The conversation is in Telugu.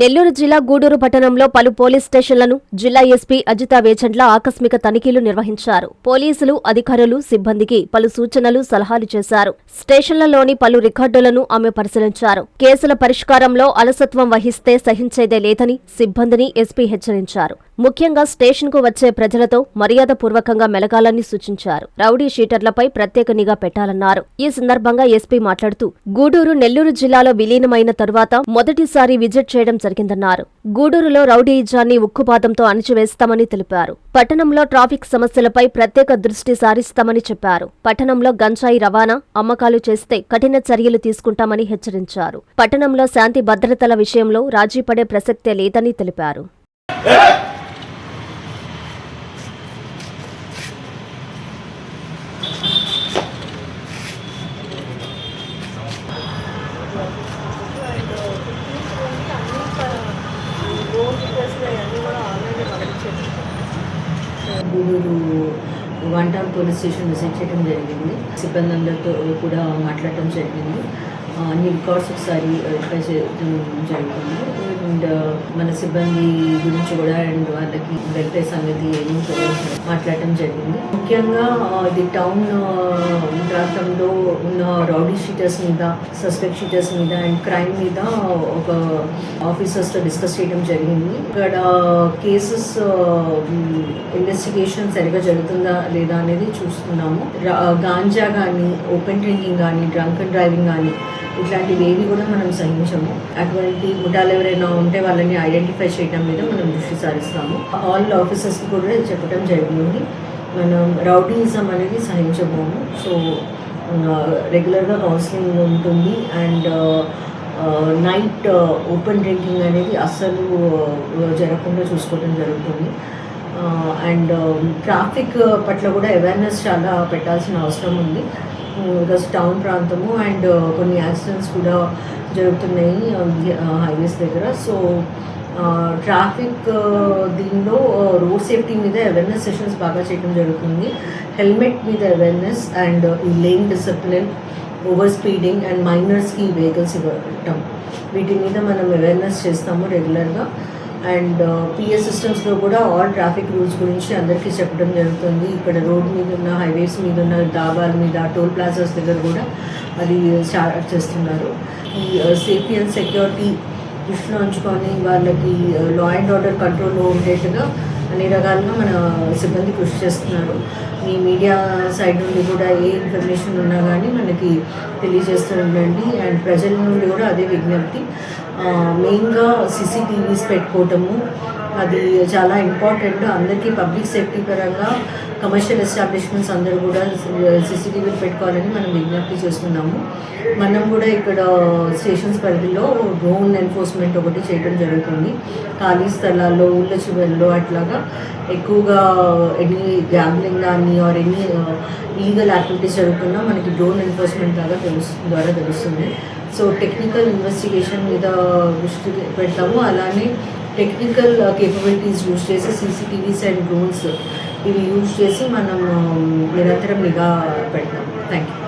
నెల్లూరు జిల్లా గూడూరు పట్టణంలో పలు పోలీస్ స్టేషన్లను జిల్లా ఎస్పీ అజిత వేచండ్ల ఆకస్మిక తనిఖీలు నిర్వహించారు. పోలీసులు అధికారులు సిబ్బందికి పలు సూచనలు సలహాలు చేశారు. స్టేషన్లలోని పలు రికార్డులను ఆమె పరిశీలించారు. కేసుల పరిష్కారంలో అలసత్వం వహిస్తే సహించేదే లేదని సిబ్బందిని ఎస్పీ హెచ్చరించారు. ముఖ్యంగా స్టేషన్కు వచ్చే ప్రజలతో మర్యాదపూర్వకంగా మెలగాలని సూచించారు. రౌడీ షీటర్లపై ప్రత్యేక నిఘా పెట్టాలన్నారు. ఈ సందర్భంగా ఎస్పీ మాట్లాడుతూ గూడూరు నెల్లూరు జిల్లాలో విలీనమైన తరువాత మొదటిసారి విజిట్ చేయడం జరిగిందన్నారు. గూడూరులో రౌడీయిజాన్ని ఉక్కుపాతంతో అణిచివేస్తామని తెలిపారు. పట్టణంలో ట్రాఫిక్ సమస్యలపై ప్రత్యేక దృష్టి సారిస్తామని చెప్పారు. పట్టణంలో గంజాయి రవాణా అమ్మకాలు చేస్తే కఠిన చర్యలు తీసుకుంటామని హెచ్చరించారు. పట్టణంలో శాంతి భద్రతల విషయంలో రాజీ పడే ప్రసక్తే లేదని తెలిపారు. Gudur one town police station visit చేయడం జరిగింది. సిబ్బంది అందరితో కూడా మాట్లాడటం జరిగింది. ఆ, అన్ని రికార్డ్స్ ఒకసారి వెరిఫై చేయడం జరుగుతుంది అండ్ మన సిబ్బంది గురించి కూడా అండ్ వాళ్ళకి వెరిఫై సంగతి ఏమి మాట్లాడటం జరిగింది. ముఖ్యంగా ఇది టౌన్ ప్రాంతంలో ఉన్న రౌడీ షీటర్స్ మీద సస్పెక్ట్ షీటర్స్ మీద అండ్ క్రైమ్ మీద ఒక ఆఫీసర్స్తో డిస్కస్ చేయడం జరిగింది. ఇక్కడ కేసెస్ ఇన్వెస్టిగేషన్ సరిగా జరుగుతుందా లేదా అనేది చూస్తున్నాము. గాంజా కానీ ఓపెన్ డ్రింకింగ్ కానీ డ్రంక్ అండ్ డ్రైవింగ్ కానీ ఇట్లాంటివి ఏవి కూడా మనం సహించము. అటువంటి ముఠాలు ఎవరైనా ఉంటే వాళ్ళని ఐడెంటిఫై చేయడం మీద మనం దృష్టి సారిస్తాము. ఆల్ ఆఫీసర్స్కి కూడా చెప్పడం జరిగింది. మనం రౌడీయిజం అనేది సహించబోము. సో రెగ్యులర్గా కౌన్సిలింగ్ ఉంటుంది. అండ్ నైట్ ఓపెన్ డ్రింకింగ్ అనేది అస్సలు జరగకుండా చూసుకోవడం జరుగుతుంది. అండ్ ట్రాఫిక్ పట్ల కూడా అవేర్నెస్ చాలా పెట్టాల్సిన అవసరం ఉంది. జస్ట్ టౌన్ ప్రాంతము అండ్ uh, కొన్ని యాక్సిడెంట్స్ కూడా జరుగుతున్నాయి uh, హైవేస్ uh, దగ్గర. సో ట్రాఫిక్ దీనిలో రోడ్ సేఫ్టీ మీద అవేర్నెస్ సెషన్స్ బాగా చేయడం జరుగుతుంది. హెల్మెట్ మీద అవేర్నెస్ అండ్ ఈ lane discipline over speeding and మైనర్స్కి vehicles ఇవ్వటం. వీటి మీద మనం అవేర్నెస్ చేస్తాము రెగ్యులర్గా అండ్ పిఎస్ సిస్టమ్స్లో కూడా ఆల్ ట్రాఫిక్ రూల్స్ గురించి అందరికీ చెప్పడం జరుగుతుంది. ఇక్కడ రోడ్ మీద ఉన్న హైవేస్ మీద ఉన్న డాబాల మీద టోల్ ప్లాజాస్ దగ్గర కూడా అది స్టార్ట్ చేస్తున్నారు. ఈ సేఫ్టీ అండ్ సెక్యూరిటీ దృష్టిలో ఉంచుకొని వాళ్ళకి లా అండ్ ఆర్డర్ కంట్రోల్లో ఉండేట్టుగా అన్ని రకాలుగా మన సిబ్బంది కృషి చేస్తున్నారు. మీ మీడియా సైడ్ నుండి కూడా ఏ ఇన్ఫర్మేషన్ ఉన్నా కానీ మనకి తెలియజేస్తూ ఉండండి. అండ్ ప్రజల నుండి కూడా అదే విజ్ఞప్తి. మెయిన్గా సీసీటీవీస్ పెట్టుకోవటము అది చాలా ఇంపార్టెంట్. అందరికీ పబ్లిక్ సేఫ్టీ పరంగా కమర్షియల్ ఎస్టాబ్లిష్మెంట్స్ అందరూ కూడా సీసీటీవీలు పెట్టుకోవాలని మనం విజ్ఞప్తి చేస్తున్నాము. మనం కూడా ఇక్కడ స్టేషన్స్ పరిధిలో డ్రోన్ ఎన్ఫోర్స్మెంట్ ఒకటి చేయడం జరుగుతుంది. ఖాళీ స్థలాల్లో ఊళ్ళ చివరిలో అట్లాగా ఎక్కువగా ఎనీ గ్యాంబ్లింగ్ కానీ ఆర్ ఎనీ లీగల్ యాక్టివిటీస్ జరుగుతున్నా మనకి డ్రోన్ ఎన్ఫోర్స్మెంట్ లాగా తెలుసు ద్వారా తెలుస్తుంది. సో టెక్నికల్ ఇన్వెస్టిగేషన్ మీద దృష్టి పెడతాము. అలానే టెక్నికల్ కేపబిలిటీస్ యూజ్ చేసి సీసీటీవీస్ అండ్ డ్రోన్స్ ఇవి యూజ్ చేసి మనం నిరంతరం నిఘా పెడతాము. Thank you